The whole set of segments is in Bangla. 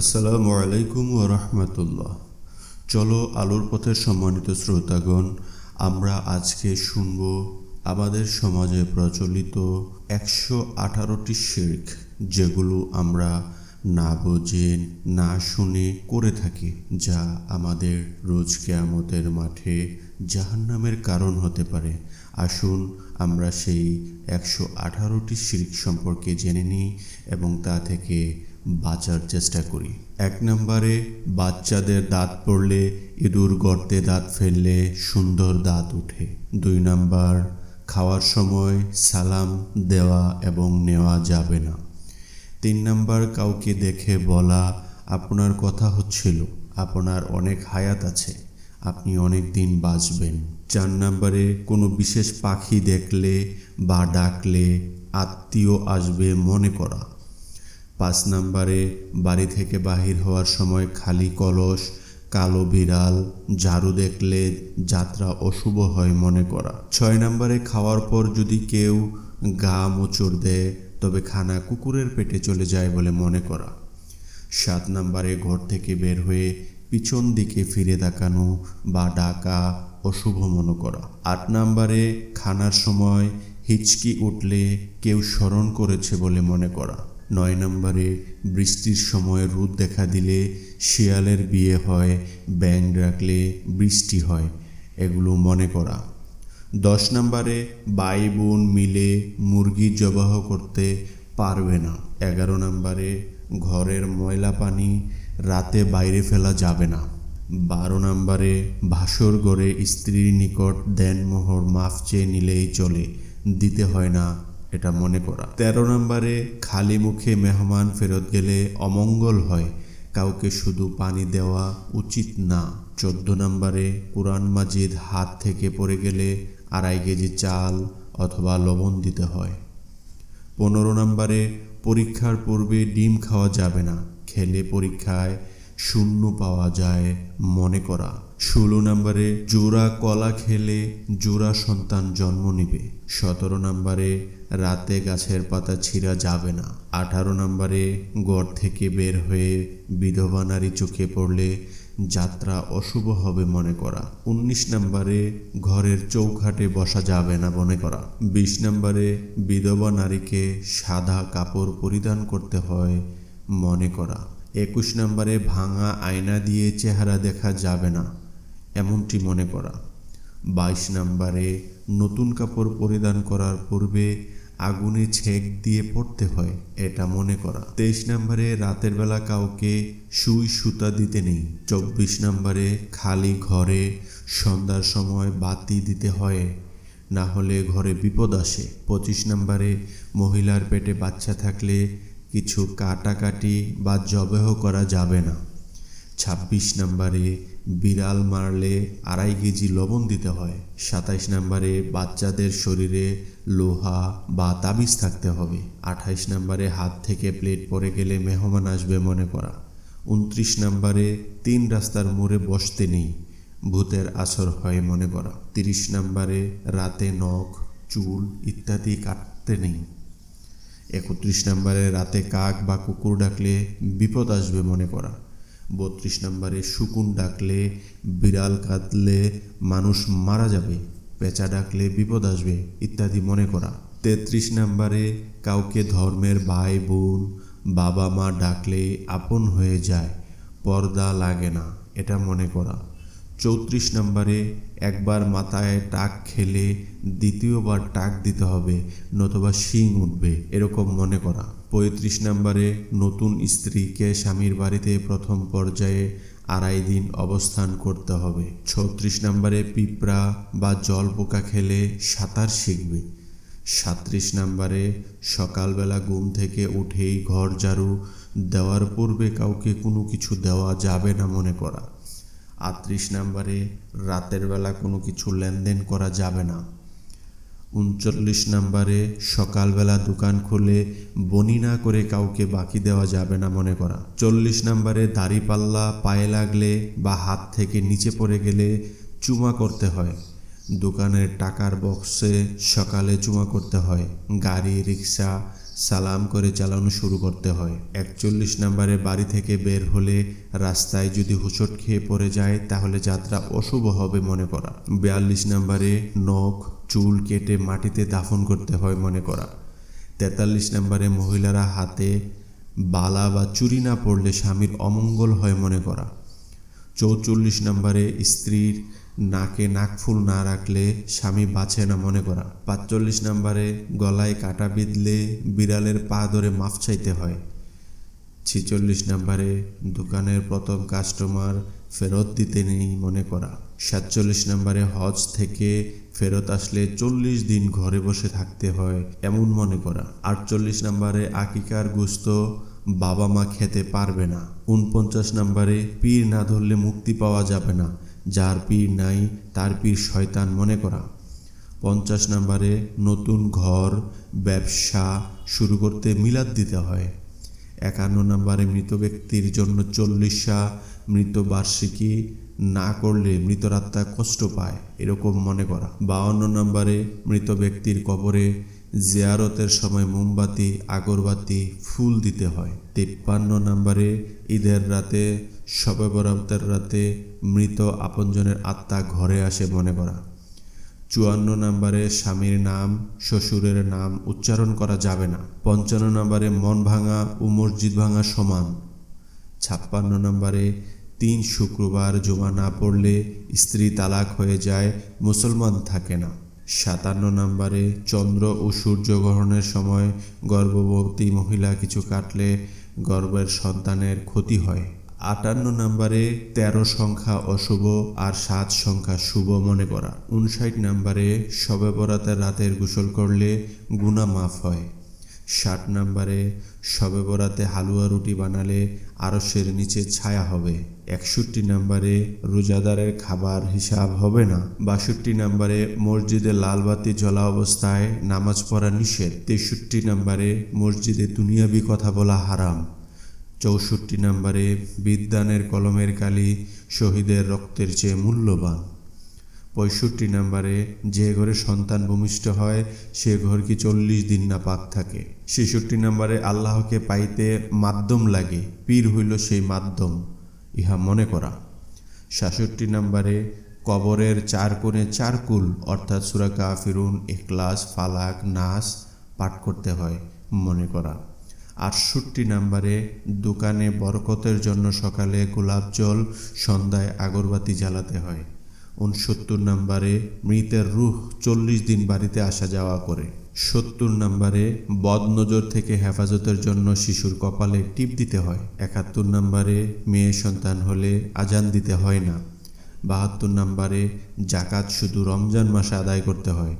আসসালামু আলাইকুম ও রহমতুল্লাহ। চলো আলোর পথের সম্মানিত শ্রোতাগণ, আমরা আজকে শুনব আমাদের সমাজে প্রচলিত একশো আঠারোটি শির্ক, যেগুলো আমরা না বোঝে, না শুনে করে থাকি, যা আমাদের রোজ কেয়ামতের মাঠে জাহান্নামের কারণ হতে পারে। আসুন আমরা সেই একশো আঠারোটি শির্ক সম্পর্কে জেনে নিই এবং তা থেকে বাঁচার চেষ্টা করি। এক নম্বরে, বাচ্চাদের দাঁত পড়লে ইঁদুর গর্তে দাঁত ফেললে সুন্দর দাঁত ওঠে। দুই নাম্বার, খাওয়ার সময় সালাম দেওয়া এবং নেওয়া যাবে না। তিন নাম্বার, কাউকে দেখে বলা, আপনার কথা হচ্ছিল, আপনার অনেক হায়াত আছে, আপনি অনেক দিন বাঁচবেন। চার নাম্বারে, কোনো বিশেষ পাখি দেখলে বা ডাকলে আত্মীয় আসবে মনে করা। পাঁচ নাম্বারে, বাড়ি থেকে বাহির হওয়ার সময় খালি কলস, কালো বিড়াল, ঝাড়ু দেখলে যাত্রা অশুভ হয় মনে করা। ছয় নম্বরে, খাওয়ার পর যদি কেউ গা মোচড় দেয়, তবে খানা কুকুরের পেটে চলে যায় বলে মনে করা। সাত নম্বরে, ঘর থেকে বের হয়ে পিছন দিকে ফিরে তাকানো বা ডাকা অশুভ মনে করা। আট নম্বরে, খানার সময় হিচকি উঠলে কেউ স্মরণ করেছে বলে মনে করা। নয় নম্বরে বৃষ্টির সময় রোদ দেখা দিলে শিয়ালের বিয়ে হয় ব্যাং রাখলে বৃষ্টি হয়, এগুলো মনে করা। দশ নম্বরে ভাই বোন মিলে মুরগি জবাহ করতে পারবে না। এগারো নম্বরে ঘরের ময়লা পানি রাতে বাইরে ফেলা যাবে না। বারো নম্বরে ভাসর গড়ে স্ত্রীর নিকট দেনমোহর মাফ চেয়ে নিলেই চলে। দিতে হয় না এটা মনে করা। তেরো নম্বরে খালি মুখে মেহমান ফেরত গেলে অমঙ্গল হয়, কাউকে শুধু পানি দেওয়া উচিত না। চোদ্দ নম্বরে কোরআন মাজিদ হাত থেকে পড়ে গেলে আড়াই কেজি চাল অথবা লবণ দিতে হয়। পনেরো নম্বরে পরীক্ষার পূর্বে ডিম খাওয়া যাবে না, খেলে পরীক্ষায় শূন্য পাওয়া যায় মনে করা। ষোলো নম্বরে জোড়া কলা খেলে জোড়া সন্তান জন্ম নিবে। সতেরো নম্বরে রাতে গাছের পাতা ছিঁড়া যাবে না। আঠারো নম্বরে গড় থেকে বের হয়ে বিধবা নারী চোখে পড়লে যাত্রা অশুভ হবে মনে করা। উনিশ নম্বরে ঘরের চৌখাটে বসা যাবে না মনে করা। বিশ নম্বরে বিধবা নারীকে সাদা কাপড় পরিধান করতে হয় মনে করা। একুশ নম্বরে ভাঙা আয়না দিয়ে চেহারা দেখা যাবে না। এমনটি মনে করা। বাইশ নম্বরে নতুন কাপড় পরিধান করার পূর্বে আগুনে ছেক দিয়ে পড়তে হয়, এটা মনে করা। তেইশ নম্বরে রাতের বেলা কাউকে সুই সুতা দিতে নেই। চব্বিশ নম্বরে খালি ঘরে সন্ধ্যার সময় বাতি দিতে হয়, না হলে ঘরে বিপদ আসে। পঁচিশ নম্বরে মহিলার পেটে বাচ্চা থাকলে কিছু কাটাকাটি বা জবেহ করা যাবে না। ছাব্বিশ নম্বরে বিড়াল মারলে আড়াই কেজি লবণ দিতে হয়। সাতাইশ নম্বরে বাচ্চাদের শরীরে লোহা বা তাবিজ থাকতে হবে। আঠাইশ নম্বরে হাত থেকে প্লেট পরে গেলে মেহমান আসবে মনে করা। উনত্রিশ নম্বরে তিন রাস্তার মোড়ে বসতে নেই। ভূতের আসর হয় মনে করা। তিরিশ নম্বরে রাতে নখ, চুল ইত্যাদি কাটতে নেই। একত্রিশ নম্বরে রাতে কাক বা কুকুর ডাকলে বিপদ আসবে মনে করা। বত্রিশ নম্বরে শুকুন ডাকলে, বিড়াল কাঁদলে মানুষ মারা যাবে, পেঁচা ডাকলে বিপদ আসবে ইত্যাদি মনে করা। তেত্রিশ নম্বরে কাউকে ধর্মের ভাই, বোন, বাবা, মা ডাকলে আপন হয়ে যায়, পর্দা লাগে না, এটা মনে করা। চৌত্রিশ নম্বরে একবার মাথায় টাক খেলে দ্বিতীয়বার টাক দিতে হবে, নতুবা শিং উঠবে, এরকম মনে করা। পঁয়ত্রিশ নম্বরে নতুন স্ত্রীকে স্বামীর বাড়িতে প্রথম পর্যায়ে আড়াই দিন অবস্থান করতে হবে। ছত্রিশ নম্বরে পিঁপড়া বা জল পোকা খেলে সাঁতার শিখবে। সাত্রিশ নম্বরে সকালবেলা ঘুম থেকে উঠেই ঘর ঝাড়ু দেওয়ার পূর্বে কাউকে কোনো কিছু দেওয়া যাবে না মনে করা। আটত্রিশ নম্বরে রাতের বেলা কোনো কিছু লেনদেন করা যাবে না। উনচল্লিশ নম্বরে সকালবেলা দোকান খুলে বনি না করে কাউকে বাকি দেওয়া যাবে না মনে করা। চল্লিশ নম্বরে দাড়িপাল্লা পায়ে লাগলে বা হাত থেকে নিচে পড়ে গেলে চুমা করতে হয়। দোকানের টাকার বক্সে সকালে চুমা করতে হয়। গাড়ি, রিক্সা সালাম করে চালানো শুরু করতে হয়। একচল্লিশ নম্বরে বাড়ি থেকে বের হলে রাস্তায় যদি হোঁচট খেয়ে পড়ে যায় তাহলে যাত্রা অশুভ হবে মনে করা। বিয়াল্লিশ নম্বরে নখ চুল কেটে মাটিতে দাফন করতে হয় মনে করা। তেতাল্লিশ নম্বরে মহিলারা হাতে বালা বা চুরি না পড়লে স্বামীর অমঙ্গল হয় মনে করা। চৌচল্লিশ নম্বরে স্ত্রীর নাকে নাকফুল না রাখলে স্বামী বাঁচে না মনে করা। পাঁচচল্লিশ নম্বরে গলায় কাটা বিঁধলে বিড়ালের পা ধরে মাফ চাইতে হয়। ছিচল্লিশ নম্বরে দোকানের প্রথম কাস্টমার ফেরত দিতে নেই মনে করা। সাতচল্লিশ নম্বরে হজ থেকে ফেরত আসলে চল্লিশ দিন ঘরে বসে থাকতে হয়, এমন মনে করা। আটচল্লিশ নম্বরে আকিকার গুস্ত বাবা মা খেতে পারবে না। উনপঞ্চাশ নম্বরে পীর না ধরলে মুক্তি পাওয়া যাবে না। যার পীর নাই, তার পীর শয়তান মনে করা। পঞ্চাশ নম্বরে নতুন ঘর, ব্যবসা শুরু করতে মিলাদ দিতে হয়। একান্ন নম্বরে মৃত ব্যক্তির জন্য চল্লিশা মৃত বার্ষিকী না করলে মৃতর আত্মা কষ্ট পায়, এরকম মনে করা। বাউন্ন নম্বরে মৃত ব্যক্তির কবরে জিয়ারতের সময় মোমবাতি, আগরবাতি, ফুল দিতে হয়। তিপ্পান্ন নম্বরে ঈদের রাতে, শবে বরাতের রাতে মৃত আপনজনের আত্মা ঘরে আসে মনে করা। চুয়ান্ন নম্বরে স্বামীর নাম, শ্বশুরের নাম উচ্চারণ করা যাবে না। পঞ্চান্ন নম্বরে মন ভাঙা ও মসজিদ ভাঙা সমান। ছাপ্পান্ন নম্বরে তিন শুক্রবার জমা না পড়লে স্ত্রী তালাক হয়ে যায়, মুসলমান থাকে না। সাতান্ন নম্বরে চন্দ্র ও সূর্যগ্রহণের সময় গর্ভবতী মহিলা কিছু কাটলে গর্ভের সন্তানের ক্ষতি হয়। আটান্ন নম্বরে তেরো সংখ্যা অশুভ আর সাত সংখ্যা শুভ মনে করা। উনষাট নম্বরে শবে বরাতের রাতের গোসল করলে গুণা মাফ হয়। ষাট নম্বরে শবে বরাতে হালুয়া রুটি বানালে আরসের নিচে ছায়া হবে। একষট্টি নম্বরে রোজাদারের খাবার হিসাব হবে না। বাষট্টি নম্বরে মসজিদে লালবাতি জ্বলা অবস্থায় নামাজ পড়া নিষেধ। তেষট্টি নম্বরে মসজিদে দুনিয়াবি কথা বলা হারাম। চৌষট্টি নম্বরে বিদ্যানের কলমের কালি শহীদের রক্তের চেয়ে মূল্যবান। পঁয়ষট্টি নম্বরে যে ঘরে সন্তান ভূমিষ্ঠ হয়, সে ঘর কি চল্লিশ দিন না পাক থাকে? ছেষট্টি নম্বরে আল্লাহকে পাইতে মাধ্যম লাগে, পীর হইল সেই মাধ্যম, ইহা মনে করা। সাতষট্টি নম্বরে কবরের চার কোণে চার কুল, অর্থাৎ সুরা কাফিরুন এখলাস ফালাক, নাস পাঠ করতে হয়, মনে করা। আটষট্টি নম্বরে দোকানে বরকতের জন্য সকালে গোলাপ জল, সন্ধ্যায় আগরবাতি জ্বালাতে হয়। উনসত্তর নম্বরে মৃতের রুহ চল্লিশ দিন বাড়িতে আসা যাওয়া করে। সত্তর নম্বরে বদনজর থেকে হেফাজতের জন্য শিশুর কপালে টিপ দিতে হয়। একাত্তর নম্বরে মেয়ে সন্তান হলে আজান দিতে হয় না। বাহাত্তর নম্বরে জাকাত শুধু রমজান মাসে আদায় করতে হয়।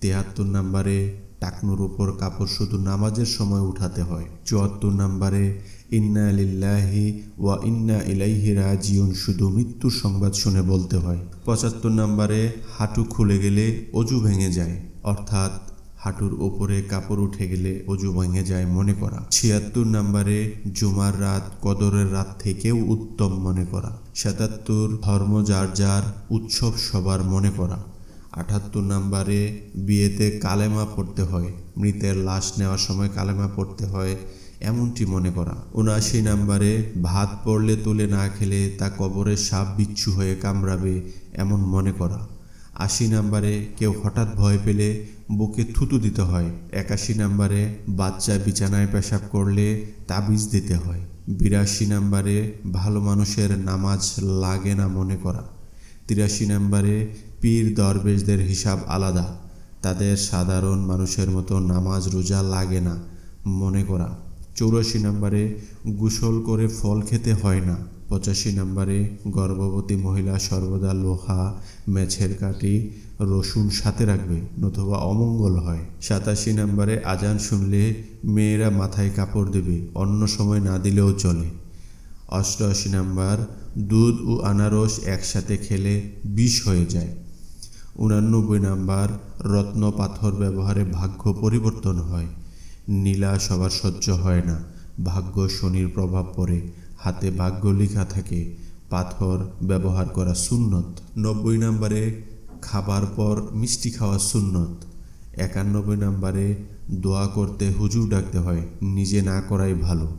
তেহাত্তর নম্বরে টাকনুর উপর কাপড় শুধু নামাজের সময় উঠাতে হয়। চুয়াত্তর নম্বরে, ইন্না লিল্লাহি ওয়া ইন্না ইলাইহি রাজিউন শুধু মৃত্যুর সংবাদ শুনে বলতে হয়। পঁচাত্তর নম্বরে, হাঁটু খুলে গেলে অজু ভেঙে যায়। অর্থাৎ, হাঁটুর ওপরে কাপড় উঠে গেলে অজু ভেঙে যায় মনে করা। ছিয়াত্তর নম্বরে, জুমার রাত কদরের রাত থেকেও উত্তম মনে করা। সাতাত্তর, ধর্ম যার যার উৎসব সবার মনে করা। আটাত্তর নম্বরে বিয়েতে কালেমা পড়তে হয়। মৃতের লাশ নেওয়ার সময় কালেমা পড়তে হয়, এমনটি মনে করা। উনআশি নম্বরে ভাত পড়লে তুলে না খেলে তা কবরে সাপ বিচ্ছু হয়ে কামড়াবে, এমন মনে করা। আশি নম্বরে কেউ হঠাৎ ভয় পেলে বুকে থুতু দিতে হয়। একাশি নম্বরে বাচ্চা বিছানায় পেশাব করলে তাবিজ দিতে হয়। বিরাশি নম্বরে ভালো মানুষের নামাজ লাগে না মনে করা। তিরাশি নম্বরে পীর দরবেশদের হিসাব আলাদা। তাদের সাধারণ মানুষের মতো নামাজ রোজা লাগে না, মনে করা। চৌরাশি নম্বরে, গোসল করে ফল খেতে হয় না। পঁচাশি নম্বরে, গর্ভবতী মহিলা সর্বদা লোহা, মেছের কাটি রসুন সাথে রাখবে, নতুবা অমঙ্গল হয়। সাতাশি নম্বরে, আজান শুনলে মেয়েরা মাথায় কাপড় দেবে, অন্য সময় না দিলেও চলে। অষ্টআশি নাম্বার, দুধ ও আনারস একসাথে খেলে বিষ হয়ে যায়। উনানব্বই নাম্বার রত্ন পাথর ব্যবহারে ভাগ্য পরিবর্তন হয়। নীলা সবার সহ্য হয় না। ভাগ্য শনির প্রভাব পড়ে। হাতে ভাগ্য লেখা থাকে। পাথর ব্যবহার করা সুন্নত। নব্বই নম্বরে খাবার পর মিষ্টি খাওয়া সুন্নত। একানব্বই নম্বরে দোয়া করতে হুজুর ডাকতে হয়। নিজে না করাই ভালো।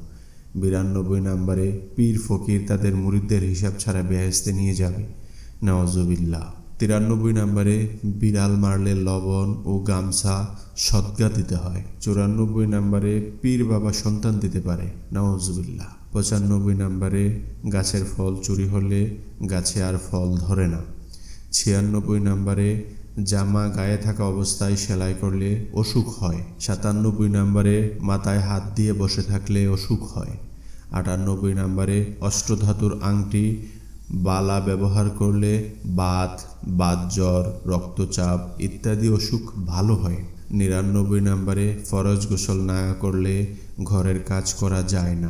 বিরানব্বই নম্বরে পীর ফকির তাদের মুরিদদের হিসাব ছাড়া বেহেস্তে নিয়ে যাবে। নওয়াজবিল্লা তিরানব্বই নম্বরে বিড়াল মারলে লবণ ও গামছা সদ্গা দিতে হয়। চুরানব্বই নম্বরে পীর বাবা সন্তান দিতে পারে। নওয়াজবিল্লা পঁচানব্বই নম্বরে গাছের ফল চুরি হলে গাছে আর ফল ধরে না। ছিয়ানব্বই নম্বরে জামা গায়ে থাকা অবস্থায় সেলাই করলে অসুখ হয়। সাতানব্বই নম্বরে মাথায় হাত দিয়ে বসে থাকলে অসুখ হয়। আটানব্বই নম্বরে অষ্টধাতুর আংটি বালা ব্যবহার করলে বাত, বাতজ্বর, রক্তচাপ ইত্যাদি অসুখ ভালো হয়। নিরানব্বই নম্বরে ফরজ গোসল না করলে ঘরের কাজ করা যায় না।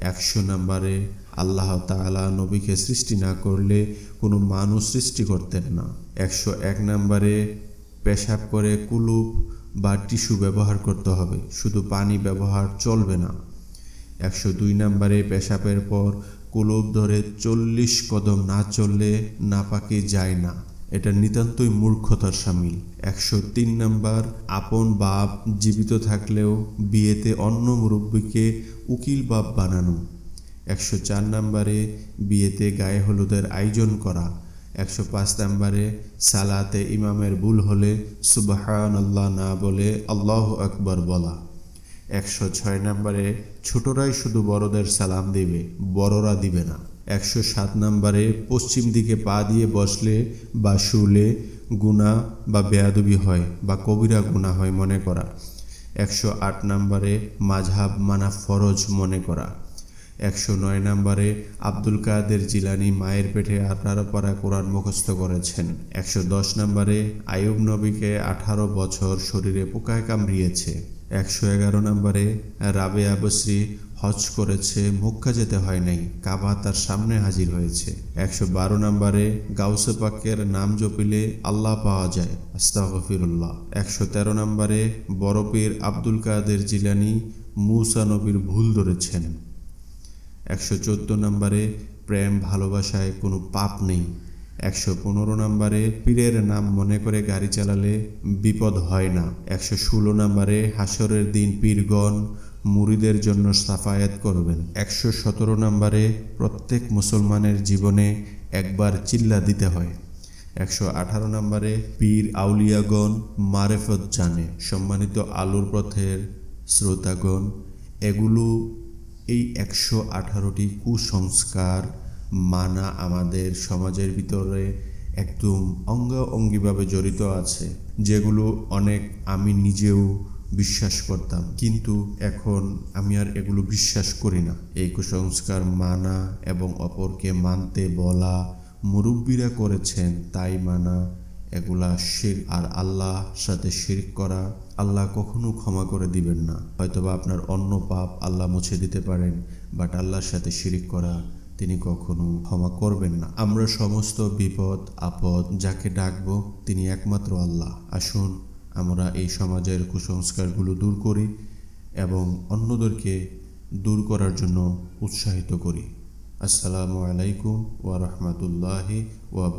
একশো নম্বরে আল্লাহ তাআলা নবীকে সৃষ্টি না করলে কোনো মানুষ সৃষ্টি করতেন না। একশো এক নম্বরে পেশাব করে কুলুপ বা টিস্যু ব্যবহার করতে হবে, শুধু পানি ব্যবহার চলবে না। একশো দুই নম্বরে পেশাবের পর কুলুপ ধরে চল্লিশ কদম না চললে নাপাকে যায় না। এটা নিতান্তই মূর্খতার সামিল। একশো তিন নাম্বার, আপন বাপ জীবিত থাকলেও বিয়েতে অন্য মুরব্বীকে উকিল বাপ বানানো। একশো চার নাম্বারে বিয়েতে গায়ে হলুদের আয়োজন করা। একশো পাঁচ নাম্বারে সালাতে ইমামের ভুল হলে সুবাহান আল্লাহ না বলে আল্লাহ আকবর বলা। একশো ছয় নম্বরে, ছোটরাই শুধু বড়দের সালাম দিবে, বড়রা দিবে না। একশো সাত নম্বরে, পশ্চিম দিকে পা দিয়ে বসলে বা শুলে গুণা বা বেয়াদবি হয় বা কবিরা গুণা হয় মনে করা। একশো আট নম্বরে, মাঝহাব মানা ফরজ মনে করা। একশো নয় নম্বরে, আব্দুল কাদের জিলানি মায়ের পেটে আঠারো পারা কোরআন মুখস্থ করেছেন। একশো দশ নম্বরে আয়ুব নবীকে আঠারো বছর শরীরে পোকায় কামড়িয়েছে। একশো এগারো নম্বরে রাবে আবশ্রী হজ করেছে, মক্কা যেতে হয় নাই, কাবা তার সামনে হাজির হয়েছে। একশো বারো নম্বরে গাউসে পাকের নাম জপিলে আল্লাহ পাওয়া যায়, আস্তাগফিরুল্লাহ। একশো তেরো নম্বরে বরপীর আব্দুল কাদের জিলানি মুসা নবীর ভুল ধরেছেন। একশো চোদ্দ নম্বরে প্রেম, ভালোবাসায় কোনো পাপ নেই। একশো পনেরো নম্বরে পীরের নাম মনে করে গাড়ি চালালে বিপদ হয় না। একশো ষোলো নম্বরে হাসরের দিন পীরগণ মুরিদের জন্য সাফায়াত করবেন। একশো সতেরো নম্বরে প্রত্যেক মুসলমানের জীবনে একবার চিল্লা দিতে হয়। একশো আঠারো নম্বরে পীর আউলিয়াগণ মারেফত জানে। সম্মানিত আলুর পথের শ্রোতাগণ, এগুলো এই একশো আঠারোটি কুসংস্কার মানা আমাদের সমাজের ভিতরে একদম অঙ্গ অঙ্গিভাবে জড়িত আছে, যেগুলো অনেক আমি নিজেও বিশ্বাস করতাম। কিন্তু এখন আমি আর এগুলো বিশ্বাস করি না। এই কুসংস্কার মানা এবং অপরকে মানতে বলা মুরব্বীরা করেছেন, তাই মানা এগুলা শির। আর আল্লাহ সাথে শিরক করা আল্লাহ কখনো ক্ষমা করে দিবেন না। হয়তোবা আপনার অন্য পাপ আল্লাহ মুছে দিতে পারেন বাট আল্লাহর সাথে শিরিক করা তিনি কখনো ক্ষমা করবেন না। আমরা সমস্ত বিপদ, আপদ যাকে ডাকবো, তিনি একমাত্র আল্লাহ। আসুন, আমরা এই সমাজের কুসংস্কারগুলো দূর করি এবং অন্যদেরকে দূর করার জন্য উৎসাহিত করি। আসসালামু আলাইকুম ওয়া রাহমাতুল্লাহি ওয়া